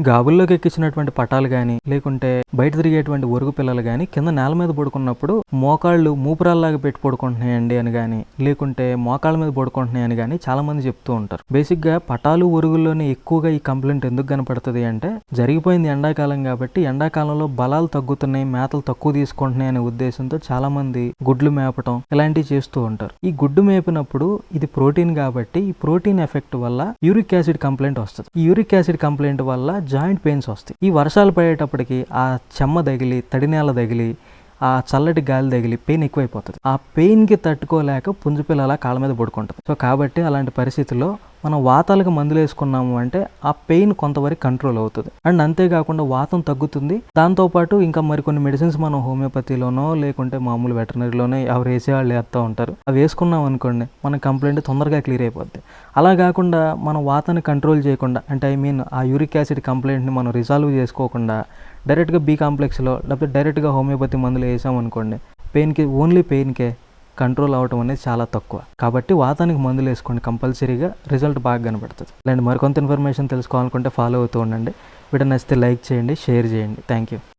గాబుల్లోకి ఎక్కించినటువంటి పటాలు కానీ లేకుంటే బయట తిరిగేటువంటి ఒరుగు పిల్లలు కానీ కింద నేల మీద పడుకున్నప్పుడు మోకాళ్ళు మూపురాల్లాగా పెట్టి పడుకుంటున్నాయండి అని కానీ లేకుంటే మోకాళ్ళ మీద పడుకుంటున్నాయని కానీ చాలా మంది చెప్తూ ఉంటారు. బేసిక్గా పటాలు ఒరుగుల్లోనే ఎక్కువగా ఈ కంప్లైంట్ ఎందుకు కనపడుతుంది అంటే జరిగిపోయింది ఎండాకాలం కాబట్టి ఎండాకాలంలో బలాలు తగ్గుతున్నాయి మేతలు తక్కువ తీసుకుంటున్నాయి అనే ఉద్దేశంతో చాలా మంది గుడ్లు మేపటం ఇలాంటివి చేస్తూ ఉంటారు. ఈ గుడ్డు మేపినప్పుడు ఇది ప్రోటీన్ కాబట్టి ఈ ప్రోటీన్ ఎఫెక్ట్ వల్ల యూరిక్ యాసిడ్ కంప్లైంట్ వస్తుంది. ఈ యూరిక్ యాసిడ్ కంప్లైంట్ వల్ల జాయింట్ పెయిన్స్ వస్తాయి. ఈ వర్షాలు పడేటప్పటికి ఆ చెమ్మ తగిలి తడి నేల తగిలి ఆ చల్లటి గాలి తగిలి పెయిన్ ఎక్కువైపోతుంది. ఆ పెయిన్కి తట్టుకోలేక పుంజుపిల్ల అలా కాళ్ళ మీద పడుకుంటుంది. సో కాబట్టి అలాంటి పరిస్థితుల్లో మనం వాతాలకు మందులు వేసుకున్నాము అంటే ఆ పెయిన్ కొంతవరకు కంట్రోల్ అవుతుంది. అండ్ అంతేకాకుండా వాతం తగ్గుతుంది. దాంతోపాటు ఇంకా మరికొన్ని మెడిసిన్స్ మనం హోమియోపతిలోనో లేకుంటే మామూలు వెటనరీలోనో ఎవరు వేసేవాళ్ళు వేస్తూ ఉంటారు. అవి వేసుకున్నాం అనుకోండి మన కంప్లైంట్ తొందరగా క్లియర్ అయిపోద్ది. అలా కాకుండా మనం వాతాన్ని కంట్రోల్ చేయకుండా అంటే ఐ మీన్ ఆ యూరిక్ యాసిడ్ కంప్లైంట్ని మనం రిజాల్వ్ చేసుకోకుండా డైరెక్ట్గా బీ కాంప్లెక్స్లో లేకపోతే డైరెక్ట్గా హోమియోపతి మందులు వేసామనుకోండి పెయిన్కి ఓన్లీ పెయిన్కే కంట్రోల్ అవ్వటం అనేది చాలా తక్కువ. కాబట్టి వాతానికి మందులు వేసుకోండి. కంపల్సరీగా రిజల్ట్ బాగా కనబడుతుంది. ఇలాంటి మరికొంత ఇన్ఫర్మేషన్ తెలుసుకోవాలనుకుంటే ఫాలో అవుతూ ఉండండి. వీడియో నచ్చితే లైక్ చేయండి షేర్ చేయండి. Thank you